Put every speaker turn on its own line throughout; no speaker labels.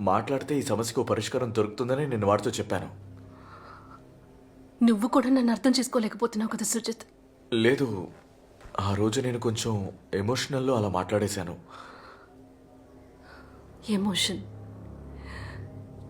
మాట్లాడితే ఈ సమస్యకు పరిష్కారం దొరుకుతుందని నేను వాడితో చెప్పాను.
నువ్వు కూడా నన్ను అర్థం చేసుకోలేకపోతున్నావు కదా సుజిత్.
లేదు ఆ రోజు నేను కొంచెం ఎమోషనల్లో అలా మాట్లాడేశాను.
ఎమోషన్.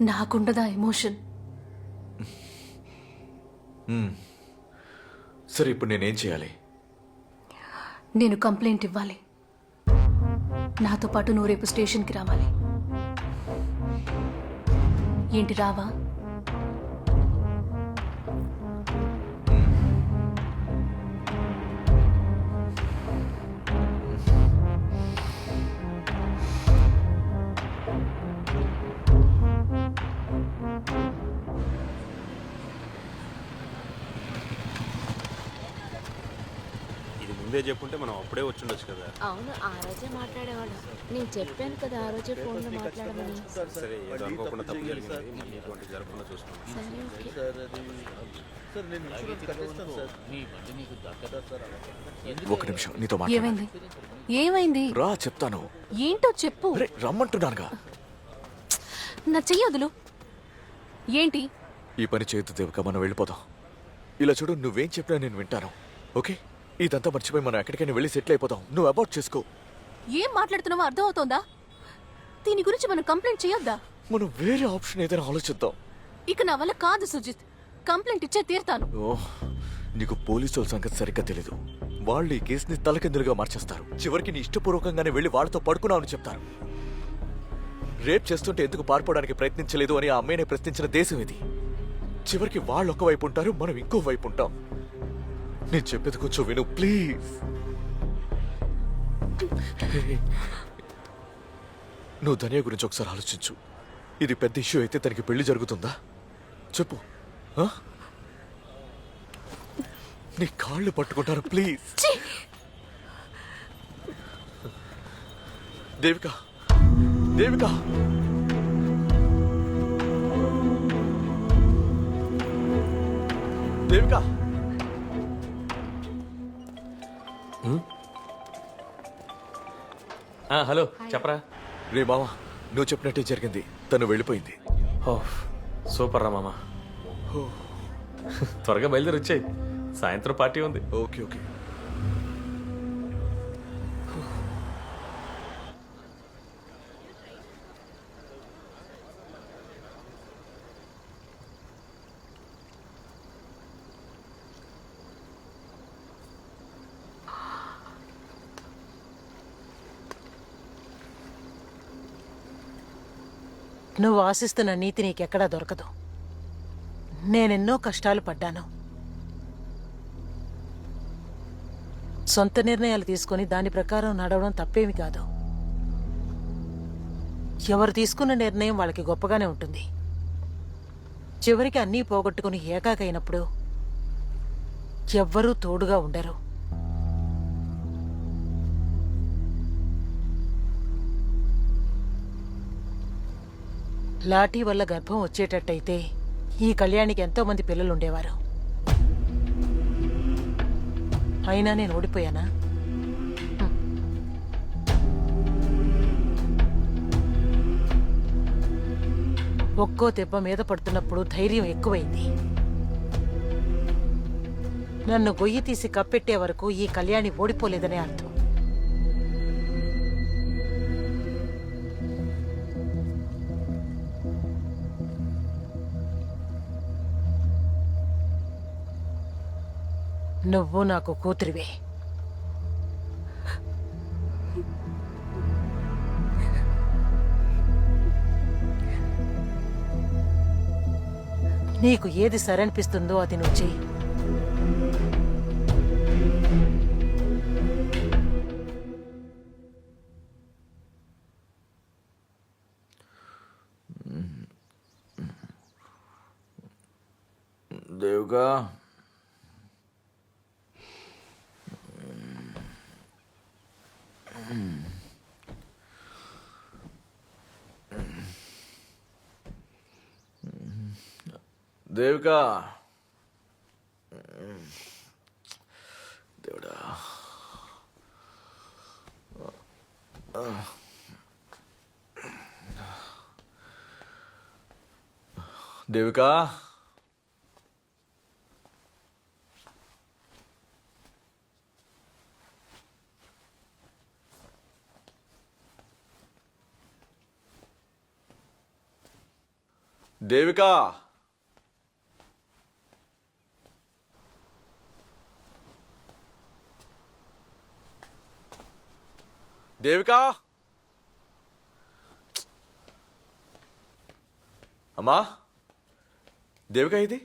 నాకుండదా ఎమోషన్?
సరే ఇప్పుడు నేనేం చేయాలి?
నేను కంప్లైంట్ ఇవ్వాలి. నాతో పాటు నువ్వు రేపు స్టేషన్కి రావాలి. ఏంటి రావా?
చెప్పుంటే మనం అప్పుడే వచ్చుండొచ్చు కదా.
అవును ఆ రోజే మాట్లాడేవాడు నేను చెప్పాను కదా ఆ రోజే ఫోన్లో మాట్లాడమని.
సరే. ఏదో అనుకోకుండా తప్పు జరిగింది మళ్ళీ ఇటువంటి జరగకుండా చూసుకుంటాం
సరే ఓకే.
ఒక నిమిషం నీతో మాట్లాడాలి
ఏమైంది ఏమైంది?
రా చెప్తాను.
ఏంటో చెప్పు.
అరే రమ్మంటున్నానుగా.
నా చెయ్యొదులు ఏంటి?
ఈ పని చేయొద్దు దేవక మనం వెళ్ళిపోదాం. ఇలా చూడు నువ్వేం చెప్పినా నేను వింటాను. ఓకే? ఇదంతా మర్చిపోయి మనం ఎక్కడికైనా వెళ్ళి సెటిల్ అయిపోదాం నువ్వు అబౌట్ చేసుకో.
ఏం మాట్లాడుతున్నావో అర్థమవుతోందా? దీని గురించి మనం కంప్లైంట్ చేయొద్దా?
మనం వేరే ఆప్షన్ ఏదైనా ఆలోచిద్దాం.
ఇక నా వల్ల కాదు సుజిత్. కంప్లైంట్ ఇచ్చే తీరుతాను.
ఓ నీకు పోలీసు వాళ్ళ సంగతి సరిగ్గా తెలీదు. వాళ్ళు ఈ కేసుని తలకిందులుగా మార్చేస్తారు. చివరికి నీ ఇష్టపూర్వకంగానే వెళ్ళి వాళ్ళతో పడుకున్నావని చెప్తారు. రేప్ చేస్తుంటే ఎందుకు పారిపోవడానికి ప్రయత్నించలేదు అని ఆ అమ్మాయిని ప్రశ్నించిన దేశం ఇది. చివరికి వాళ్ళు ఒక వైపు ఉంటారు మనం ఇంకో వైపు ఉంటాం. నేను చెప్పేది కొంచెం విను ప్లీజ్. నువ్వు ధనియా గురించి ఒకసారి ఆలోచించు. ఇది పెద్ద ఇష్యూ అయితే తనకి పెళ్ళి జరుగుతుందా? చెప్పు? నీ కాళ్ళు పట్టుకుంటారు ప్లీజ్? దేవిక దేవిక. దేవిక.
ఆ, హలో చెప్పరా?
రే మామ నువ్వు చెప్పినట్టే జరిగింది. తను వెళ్ళిపోయింది.
ఓ సూపర్ రా మామ. త్వరగా బయలుదేరి వచ్చాయి. సాయంత్రం పార్టీ ఉంది.
Okay okay.
నువ్వు ఆశిస్తున్న నీతి నీకెక్కడా దొరకదు. నేనెన్నో కష్టాలు పడ్డాను. సొంత నిర్ణయాలు తీసుకొని దాని ప్రకారం నడవడం తప్పేమి కాదు. ఎవరు తీసుకున్న నిర్ణయం వాళ్ళకి గొప్పగానే ఉంటుంది. చివరికి అన్నీ పోగొట్టుకుని ఏకాకైనప్పుడు ఎవ్వరూ తోడుగా ఉండరు. లాఠీ వల్ల గర్భం వచ్చేటట్టయితే ఈ కళ్యాణికి ఎంతో మంది పిల్లలు ఉండేవారు అయినా నేను ఓడిపోయానా? ఒక్కో దెబ్బ మీద పడుతున్నప్పుడు ధైర్యం ఎక్కువైంది. నన్ను గొయ్యి తీసి కప్పెట్టే వరకు ఈ కళ్యాణి ఓడిపోలేదనే అర్థం. నువ్వు నాకు కూతురివే. నీకు ఏది సరనిపిస్తుందో అది నువ్వు చెయ్యి.
出るか。うん。出るだあ出るか。దేవికా? అమ్మా? దేవికా ఇది?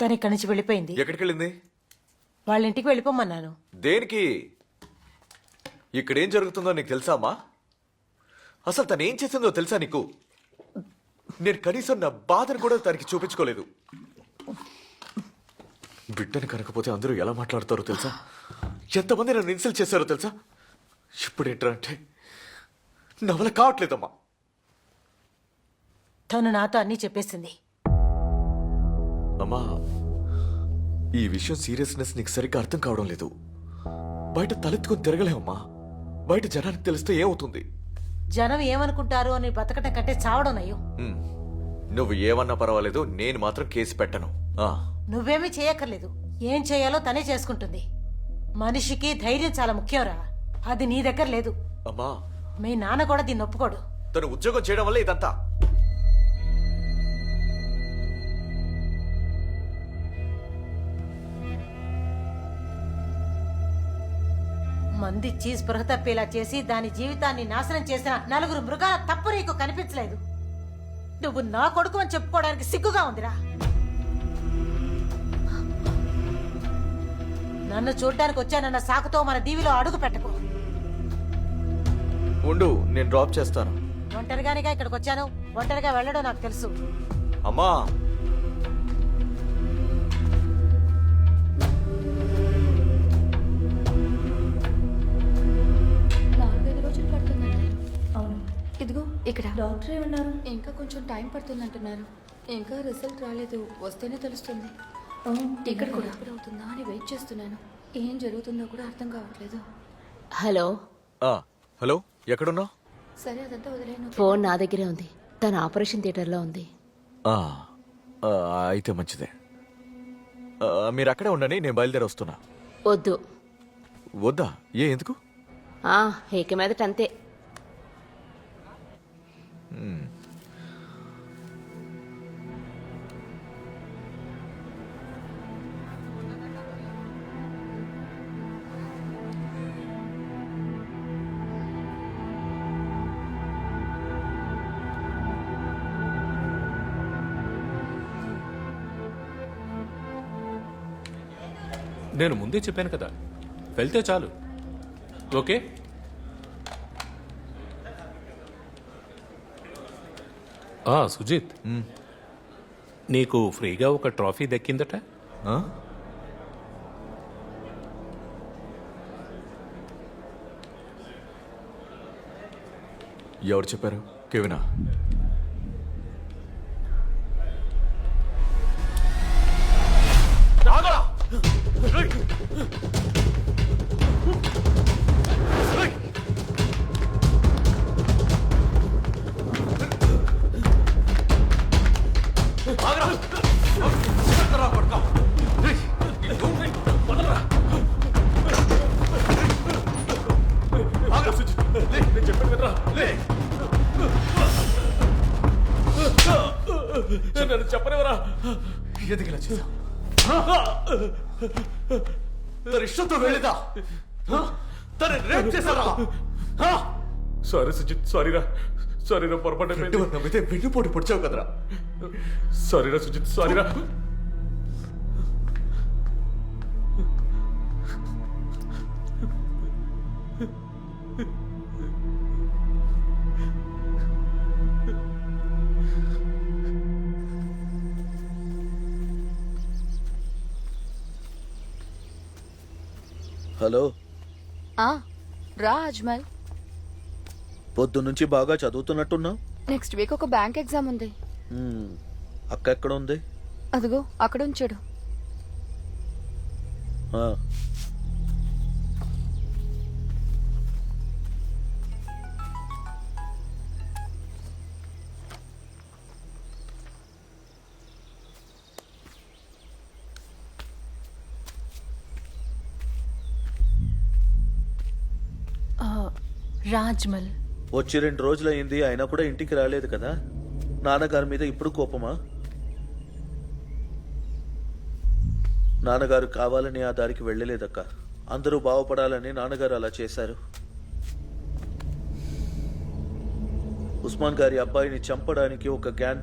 తను ఇక్కడి నుంచి వెళ్ళిపోయింది.
ఎక్కడికి వెళ్ళింది
వాళ్ళ ఇంటికి వెళ్ళిపోమన్నాను.
దేనికి? ఇక్కడేం జరుగుతుందో నీకు తెలుసా అమ్మా? అసలు తను ఏం చేసిందో తెలుసా నీకు? నేను కనీసం నా బాధను కూడా తనకి చూపించుకోలేదు. బిడ్డని కనకపోతే అందరూ ఎలా మాట్లాడతారో తెలుసా? ఎంతమంది నన్ను ఇన్సల్ట్ చేశారో తెలుసా? ఇప్పుడు ఏంటంటే నా వల్ల కావట్లేదమ్మా.
తను నాతో అన్నీ చెప్పేసింది.
అమ్మా ఈ విషయం సీరియస్నెస్ నీకు సరిగ్గా అర్థం కావడం లేదు. బయట తలెత్తుకొని తిరగలేమమ్మా. బయట జనానికి తెలిస్తే ఏమవుతుంది?
జనం ఏమనుకుంటారు అని బతకటం కంటే చావడం
ఉమ్, నువ్వు ఏమన్నా పర్వాలేదు నేను మాత్రం కేసు పెట్టను. ఆ,
నువ్వేమీ చేయక్కర్లేదు. ఏం చేయాలో తనే చేసుకుంటుంది. మనిషికి ధైర్యం చాలా ముఖ్యంరా. అది నీ దగ్గర లేదు.
అమ్మా.
మీ నాన్న కూడా దీన్ని ఒప్పుకోడు.
తను ఉద్యోగం చేయడం వల్ల ఇదంతా.
మందిచ్చి స్పృహ తప్పేలా చేసి దాని జీవితాన్ని నాశనం చేసిన నలుగురు మృగాల తప్పు నీకు కనిపించలేదు. నువ్వు నా కొడుకు అని చెప్పుకోవడానికి సిగ్గుగా ఉందిరా. నన్ను చూడ్డానికి వచ్చానన్న సాకుతో మన దీవిలో అడుగు పెట్టకు.
ఉండు నేను డ్రాప్ చేస్తాను.
ఒంటరిగానిగా ఇక్కడికి వచ్చాను. ఒంటరిగా వెళ్ళడం నాకు తెలుసు.
అమ్మా!
నాలుగైదు రోజులు పడుతుందంటారు అవును. ఇదిగో ఇక్కడ. డాక్టర్ ఏమన్నారు? ఇంకా కొంచెం టైం పడుతుందంటున్నారు. ఇంకా రిజల్ట్ రాలేదు. వస్తేనే తెలుస్తుంది. ఇక్కడ కూడా. ఎప్పుడు అవుతుందా అని వెయిట్ చేస్తున్నాను. ఏం జరుగుతుందో కూడా అర్థం కావట్లేదు. హలో.
ఆ, హలో ఎక్కడున్నావు?
సరే అదంతా వదిలేను
ఫోన్ నా దగ్గరే ఉంది. తన ఆపరేషన్ థియేటర్లో ఉంది.
ఆ, ఆ, అయితే మంచిదే. మీరు అక్కడే ఉండండి నేను బయలుదేరి వస్తున్నా.
వద్దు.
వద్దా? ఏ ఎందుకు?
ఇక మీదట అంతే.
నేను ముందే చెప్పాను కదా. వెళ్తే చాలు. ఓకే? ఆ, సుజిత్. నీకు ఫ్రీగా ఒక ట్రాఫీ దక్కిందట?
ఆ? ఎవరు చెప్పారు? కెవినా. ఎందుకు ఇలా చేశావు. తన ఇష్టంతో వెళ్ళేదా? తన రేప్ చేశారా?
సారీ సుజిత్ సారీరా. సారీరా పొరపాటు
నమ్మితే వెన్నుపోటు పొడిచావు కదరా.
సారీరా సుజిత్ సారీరా.
హలో.
ఆ, రా అజ్మల్.
పొద్దు నుంచి బాగా చదువుతున్నట్టున్నావు?
నెక్స్ట్ వీక్ ఒక బ్యాంక్ ఎగ్జామ్ ఉంది.
అక్క ఎక్కడ ఉంది?
అదిగో అక్కడ ఉంచాడు
ఆ.
రాజ్మల్.
వచ్చి రెండు రోజులైంది అయినా కూడా ఇంటికి రాలేదు కదా? నాన్నగారి మీద ఇప్పుడు కోపమా? నాన్నగారు కావాలని ఆ దారికి వెళ్ళలేదక్క. అందరూ బాగుపడాలని నాన్నగారు అలా చేశారు. ఉస్మాన్ గారి అబ్బాయిని చంపడానికి ఒక గ్యాంగ్